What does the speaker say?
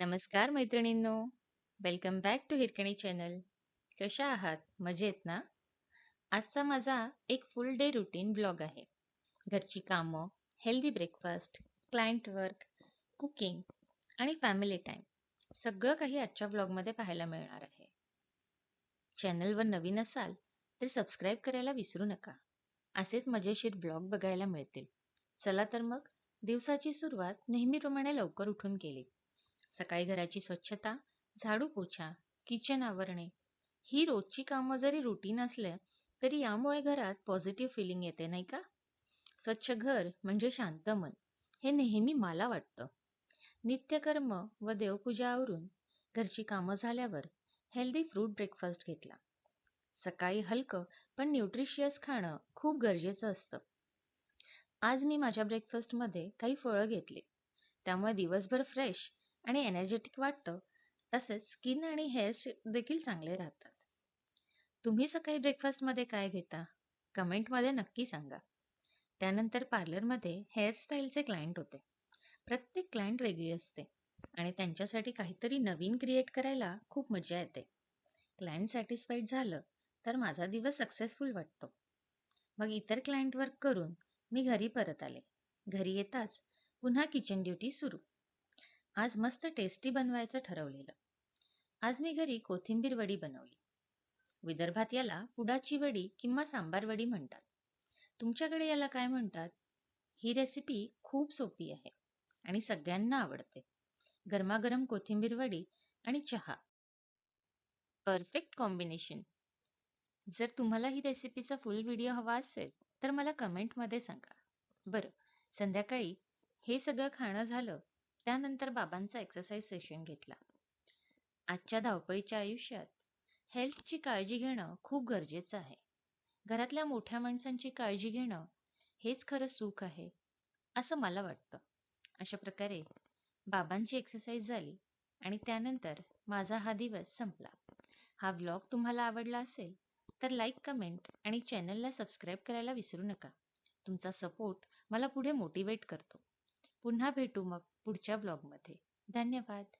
नमस्कार मैत्रिणींनो. Welcome back to Hirkani channel कशा आहात? मजेत ना? आजचा माझा एक फुल डे रुटीन ब्लॉग आहे. घरची कामं healthy breakfast client work cooking आणि फॅमिली टाईम सगळं काही आजच्या ब्लॉगमध्ये पाहायला मिळणार आहे. चॅनलवर नवीन असाल तर सबस्क्राईब करायला विसरू नका. असेच मजेशीर ब्लॉग बघायला मिळतील. चला तर मग दिवसाची सुरुवात नेहमीप्रमाणे लवकर उठून केली. सकाळी घराची स्वच्छता झाडू पोछा किचन आवरणे. ही रोजची कामं जरी रुटीन असले तरी यामुळे घरात पॉझिटिव्ह फिलिंग येते नाही का? स्वच्छ घर म्हणजे शांत मन. हे नेहमी मला वाटतं. नित्यकर्म व देवपूजा आवरून घरची कामं झाल्यावर हेल्दी फ्रूट ब्रेकफास्ट घेतला. सकाळी हलकं पण न्यूट्रिशियस खाणं खूप गरजेचं असतं. आज मी माझ्या ब्रेकफास्टमध्ये काही फळं घेतली. त्यामुळे दिवसभर फ्रेश आणि एनर्जेटिक वाटतं तसेच स्किन आणि हेअर्स देखील चांगले राहतात. तुम्ही सकाळी ब्रेकफास्टमध्ये काय घेता? कमेंटमध्ये नक्की सांगा. त्यानंतर पार्लरमध्ये हेअरस्टाईलचे क्लायंट होते. प्रत्येक क्लायंट वेगळी असते आणि त्यांच्यासाठी काहीतरी नवीन क्रिएट करायला खूप मजा येते. क्लायंट सॅटिस्फाईड झालं तर माझा दिवस सक्सेसफुल वाटतो. मग इतर क्लायंट वर्क करून मी घरी परत आले. घरी येताच पुन्हा किचन ड्युटी सुरू. आज मस्त टेस्टी बनवायचं ठरवलेलं. आज मी घरी कोथिंबीर वडी बनवली. विदर्भात याला पुडाची वडी किंवा सांबार वडी म्हणतात. तुमच्याकडे याला काय म्हणतात? ही रेसिपी खूप सोपी आहे आणि सगळ्यांना आवडते. गरमागरम कोथिंबीर वडी आणि चहा. परफेक्ट कॉम्बिनेशन जर तुम्हाला ही रेसिपीचा फुल व्हिडिओ हवा असेल तर मला कमेंटमध्ये सांगा. बरं संध्याकाळी हे सगळं खाणं झालं त्यानंतर बाबांचा एक्सरसाइज सेशन घेतला. आजच्या धावपळीच्या आयुष्यात हेल्थची काळजी घेणं खूप गरजेचं आहे. घरातल्या मोठ्या माणसांची काळजी घेणं हेच खरं सुख आहे असं मला वाटतं. अशा प्रकारे बाबांची एक्सरसाइज झाली आणि त्यानंतर माझा हा दिवस संपला. हा व्लॉग तुम्हाला आवडला असेल तर लाईक कमेंट आणि चॅनलला सबस्क्राईब करायला विसरू नका. तुमचा सपोर्ट मला पुढे मोटिवेट करतो. पुन्हा भेटू मग पुढच्या ब्लॉगमध्ये. धन्यवाद.